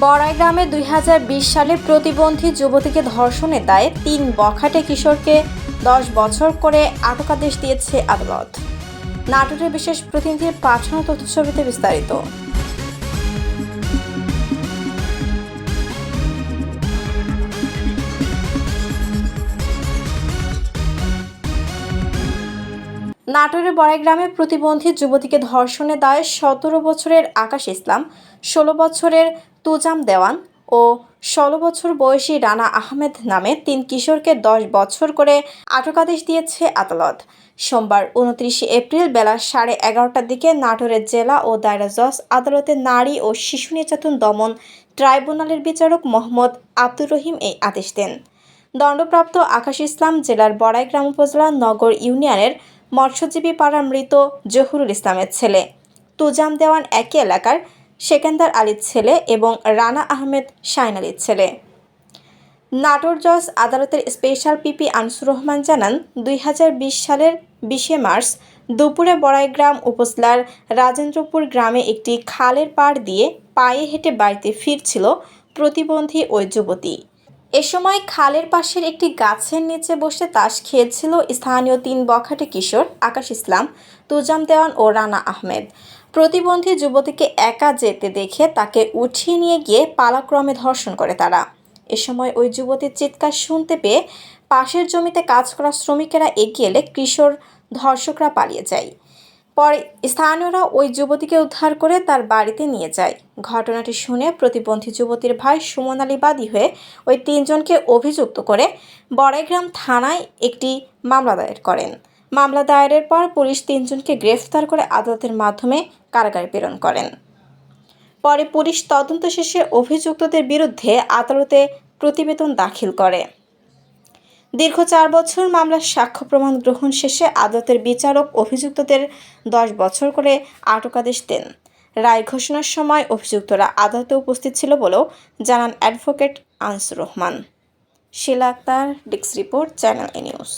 বড়াই গ্রামে দুই হাজার বিশ সালে প্রতিবন্ধী যুবতীকে ধর্ষণের দায়ে তিন বখাটে কিশোরকে দশ বছর করে আটকাদেশ দিয়েছে আদালত। নাটোরের বিশেষ প্রতিনিধির পাঠানো তথ্যছবিতে বিস্তারিত। নাটোরের বড়াই গ্রামে প্রতিবন্ধী যুবতীকে ধর্ষণের দায়ে সতেরো বছরের আকাশ ইসলাম, ষোলো বছরের তুজাম দেওয়ান ও ষোলো বছর বয়সী রানা আহমেদ নামে তিন কিশোরকে দশ বছর করে আটকাদেশ দিয়েছে আদালত। সোমবার উনত্রিশে এপ্রিল বেলা সাড়ে এগারোটার দিকে নাটোরের জেলা ও দায়রা জজ, আদালতে নারী ও শিশু নির্যাতন দমন ট্রাইব্যুনালের বিচারক মোহাম্মদ আব্দুর রহিম এই আদেশ দেন। দণ্ডপ্রাপ্ত আকাশ ইসলাম জেলার বড়াইগ্রাম উপজেলা নগর ইউনিয়নের মৎস্যজীবী পাড়ার মৃত জহুরুল ইসলামের ছেলে। তুজাম দেওয়ান একই এলাকার সেকেন্দার আলীর ছেলে এবং রানা আহমেদ শাইন আলীর ছেলে। নাটোর জজ আদালতের স্পেশাল পিপি আনসুর রহমান জানান, দুই হাজার বিশ সালের বিশে মার্চ দুপুরে বড়াইগ্রাম উপজেলার রাজেন্দ্রপুর গ্রামে একটি খালের পাড় দিয়ে পায়ে হেঁটে বাড়িতে ফিরছিল প্রতিবন্ধী ওই যুবতী। এ সময় খালের পাশের একটি গাছের নিচে বসে তাস খেয়েছিল স্থানীয় তিন বখাটে কিশোর আকাশ ইসলাম, তুজাম দেওয়ান ও রানা আহমেদ। প্রতিবন্ধী যুবতীকে একা যেতে দেখে তাকে উঠিয়ে নিয়ে গিয়ে পালাক্রমে ধর্ষণ করে তারা। এ সময় ওই যুবতীর চিৎকার শুনতে পেয়ে পাশের জমিতে কাজ করা শ্রমিকেরা এগিয়ে এলে কিশোর ধর্ষকরা পালিয়ে যায়। পরে স্থানীয়রা ওই যুবতীকে উদ্ধার করে তার বাড়িতে নিয়ে যায়। ঘটনাটি শুনে প্রতিবন্ধী যুবতীর ভাই সুমন আলী বাদী হয়ে ওই তিনজনকে অভিযুক্ত করে বড়াইগ্রাম থানায় একটি মামলা দায়ের করেন। মামলা দায়েরের পর পুলিশ তিনজনকে গ্রেফতার করে আদালতের মাধ্যমে কারাগারে প্রেরণ করেন। পরে পুলিশ তদন্ত শেষে অভিযুক্তদের বিরুদ্ধে আদালতে প্রতিবেদন দাখিল করে। দীর্ঘ চার বছর মামলার সাক্ষ্য প্রমাণ গ্রহণ শেষে আদালতের বিচারক অভিযুক্তদের দশ বছর করে আটকাদেশ দেন। রায় ঘোষণার সময় অভিযুক্তরা আদালতে উপস্থিত ছিল বলেও জানান অ্যাডভোকেট আনসুর রহমান। শিলা আক্তার ডিক্স রিপোর্ট, চ্যানেল এ নিউজ।